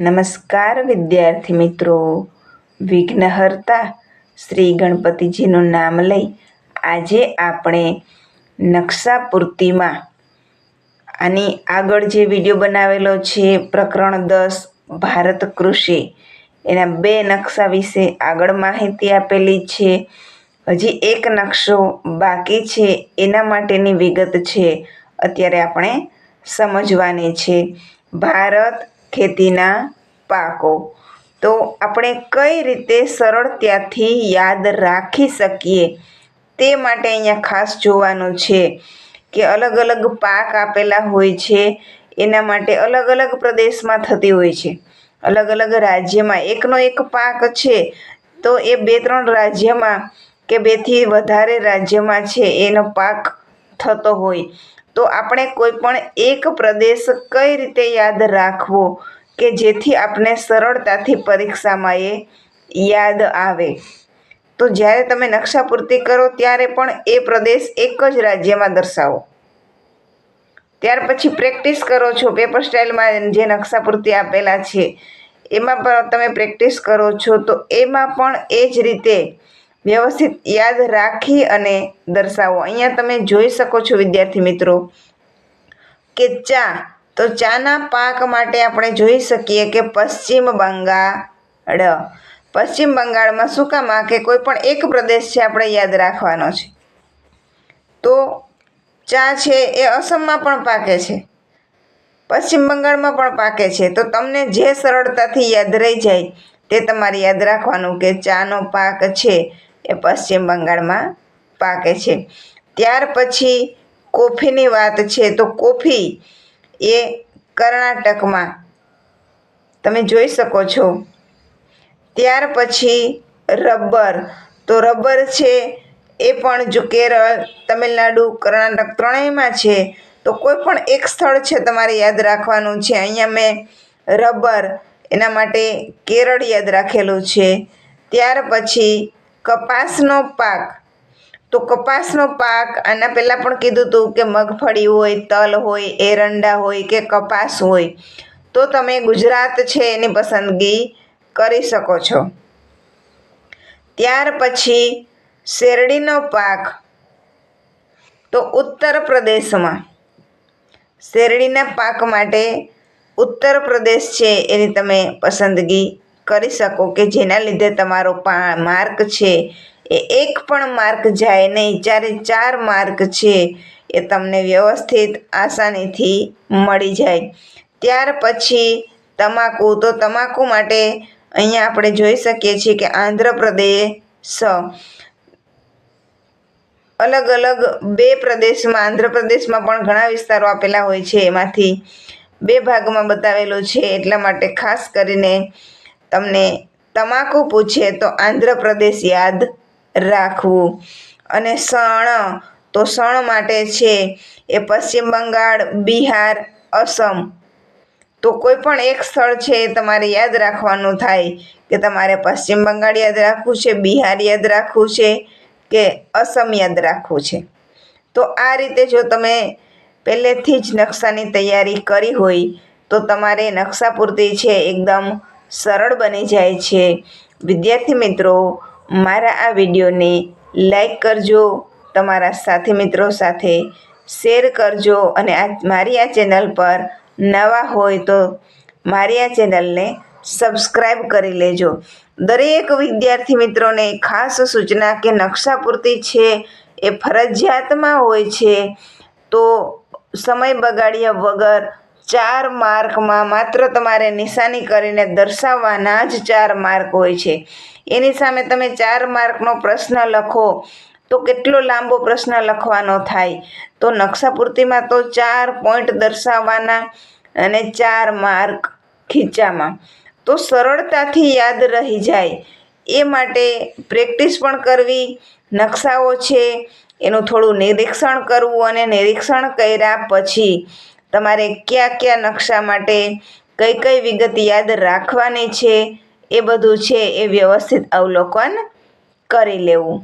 નમસ્કાર વિદ્યાર્થી મિત્રો. વિઘ્નહર્તા શ્રી ગણપતિજીનું નામ લઈ આજે આપણે નકશા પૂર્તિમાં આની આગળ જે વીડિયો બનાવેલો છે, પ્રકરણ દસ, ભારત કૃષિ, એના બે નકશા વિશે આગળ માહિતી આપેલી છે. હજી એક નકશો બાકી છે, એના માટેની વિગત છે, અત્યારે આપણે સમજવાની છે. ભારત ખેતીના પાકો. તો આપણે કઈ રીતે સરળતાથી યાદ રાખી શકીએ? તે માટે અહીંયા ખાસ જોવાનું છે કે અલગ અલગ પાક આપેલા હોય છે, એના માટે અલગ અલગ પ્રદેશમાં થતી હોય છે. અલગ અલગ રાજ્યમાં એકનો એક પાક છે, તો એ બે ત્રણ રાજ્યમાં કે બેથી વધારે રાજ્યમાં છે એનો પાક થતો હોય. તો આપણે કોઈ પણ એક પ્રદેશ કઈ રીતે યાદ રાખવો કે જેથી આપણે સરળતાથી પરીક્ષામાં એ યાદ આવે? તો જ્યારે તમે નકશા પૂર્તિ કરો ત્યારે પણ એ પ્રદેશ એક જ રાજ્યમાં દર્શાવો. ત્યાર પછી પ્રેક્ટિસ કરો છો પેપર સ્ટાઇલમાં જે નકશા પૂર્તિ આપેલા છે, એમાં પણ તમે પ્રેક્ટિસ કરો છો, તો એમાં પણ એ જ રીતે વ્યવસ્થિત યાદ રાખી અને દર્શાવો. અહીંયા તમે જોઈ શકો છો, વિદ્યાર્થી મિત્રો, કે ચા, તો ચાના પાક માટે આપણે જોઈ શકીએ કે પશ્ચિમ બંગાળ. પશ્ચિમ બંગાળમાં શું કામ? કે કોઈ પણ એક પ્રદેશ છે આપણે યાદ રાખવાનો છે. તો ચા છે એ અસમમાં પણ પાકે છે. પશ્ચિમ બંગાળમાં પણ પાકે છે. તો તમને જે સરળતાથી યાદ રહી જાય, તે તમારે યાદ રાખવાનું કે ચાનો પાક છે. એ પશ્ચિમ બંગાળમાં પાકે છે. ત્યાર પછી કોફીની વાત છે તો કોફી એ કર્ણાટકમાં તમે જોઈ શકો છો. ત્યાર પછી રબર તો રબર છે એ પણ જો કેરળ, તમિલનાડુ, કર્ણાટક ત્રણેયમાં છે તો કોઈ પણ એક સ્થળ છે તમારે યાદ રાખવાનું છે. અહીંયા મેં રબર એના માટે કેરળ યાદ રાખેલું છે. ત્યાર પછી કપાસનો પાક. તો કપાસનો પાક, આના પહેલાં પણ કીધું હતું કે મગફળી હોય, તલ હોય એરંડા હોય કે કપાસ હોય. તો તમે ગુજરાત છે એની પસંદગી કરી શકો છો. ત્યાર પછી શેરડીનો પાક. તો ઉત્તર પ્રદેશમાં. શેરડીના પાક માટે ઉત્તર પ્રદેશ છે એની તમે પસંદગી કરી શકો કે જેના લીધે તમારો માર્ક છે. એ એક પણ માર્ક જાય નહીં. ચારે ચાર માર્ક છે, એ તમને વ્યવસ્થિત આસાનીથી મળી જાય. ત્યાર પછી તમાકુ, તો તમાકુ માટે અહીંયા આપણે જોઈ શકીએ છીએ કે આંધ્રપ્રદેશ અલગ અલગ બે પ્રદેશમાં, આંધ્રપ્રદેશમાં પણ ઘણા વિસ્તારો આપેલા હોય છે. એમાંથી બે ભાગમાં બતાવેલું છે. એટલા માટે ખાસ કરીને તમને તમાકુ પૂછે તો આંધ્રપ્રદેશ યાદ રાખવું. અને સણ તો સણ માટે છે એ પશ્ચિમ બંગાળ, બિહાર, અસમ. તો કોઈ પણ એક સ્થળ છે એ તમારે યાદ રાખવાનું થાય કે તમારે પશ્ચિમ બંગાળ યાદ રાખવું છે, બિહાર યાદ રાખવું છે કે અસમ યાદ રાખવું છે. તો આ રીતે જો તમે પહેલેથી જ નકશાની તૈયારી કરી હોય તો તમારે નકશા પૂર્તિ છે એકદમ સરળ બની જાય છે. વિદ્યાર્થી મિત્રો, મારા આ વિડીયોને લાઈક કરજો, તમારા સાથી મિત્રો સાથે શેર કરજો અને આ મારી આ ચેનલ પર નવા હોય તો મારી આ ચેનલને સબસ્ક્રાઈબ કરી લેજો. દરેક વિદ્યાર્થી મિત્રોને ખાસ સૂચના કે નકશા પૂરતી છે, એ ફરજિયાતમાં હોય છે, તો સમય બગાડ્યા વગર ચાર માર્કમાં માત્ર તમારે નિશાની કરીને દર્શાવવાના જ ચાર માર્ક હોય છે. એની સામે તમે ચાર માર્કનો પ્રશ્ન લખો, તો કેટલો લાંબો પ્રશ્ન લખવાનો થાય? તો નકશા પૂર્તિમાં તો ચાર પોઈન્ટ દર્શાવવાના અને ચાર માર્ક ખીચામાં. તો સરળતાથી યાદ રહી જાય. એ માટે પ્રેક્ટિસ પણ કરવી, નકશાઓ છે, એનું થોડું નિરીક્ષણ કરવું અને નિરીક્ષણ કર્યા પછી તમારે કયા કયા નકશા માટે કઈ કઈ વિગત યાદ રાખવાની છે, એ બધું છે એ વ્યવસ્થિત અવલોકન કરી લેવું.